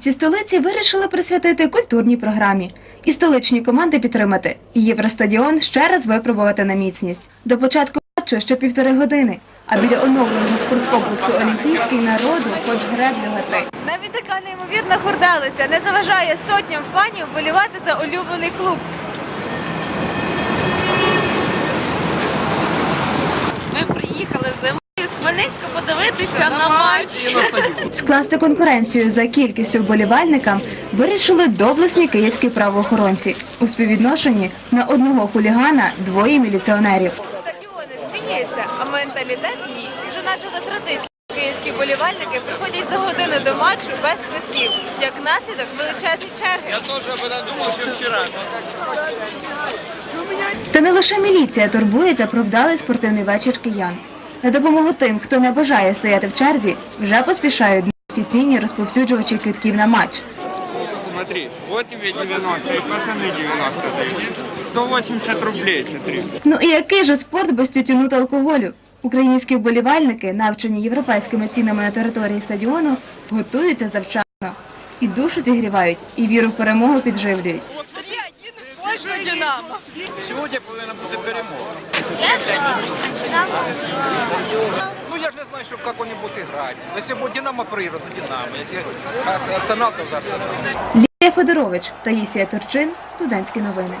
Мешканці столиці вирішили присвятити культурній програмі і столичні команди підтримати. І Євростадіон ще раз випробувати на міцність. До початку матчу ще півтори години, а біля оновленого спорткомплексу Олімпійський народу хоч греблю гати. Навіть така неймовірна хурдалиця не заважає сотням фанів вболівати за улюблений клуб. З Хмельницька подивитися на матч. Скласти конкуренцію за кількістю вболівальникам вирішили доблесні київські правоохоронці у співвідношенні на одного хулігана двоє міліціонерів. Стадіони змінюються, а менталітет ні. Вже наче за традицією київські болівальники приходять за годину до матчу без квитків. Як наслідок величезні черги. Та не лише міліція турбується про вдалий спортивний вечір киян. На допомогу тим, хто не бажає стояти в черзі, вже поспішають офіційні розповсюджувачі квитків на матч. Смотри, вот тебе 90, и пацаны 90 дают. 180 рублей, смотри. Ну і який же спорт без тютюну та алкоголю? Українські вболівальники, навчені європейськими цінами на території стадіону, готуються завчасно. І душу зігрівають, і віру в перемогу підживлюють. Сьогодні повинна бути перемога. Ну чтобы как они будут играть. Если будет Динамо проиграть, за Динамо. Если Арсенал, то за Арсенал. Лілія Федорович, Таїсія Турчин, Студентські новини.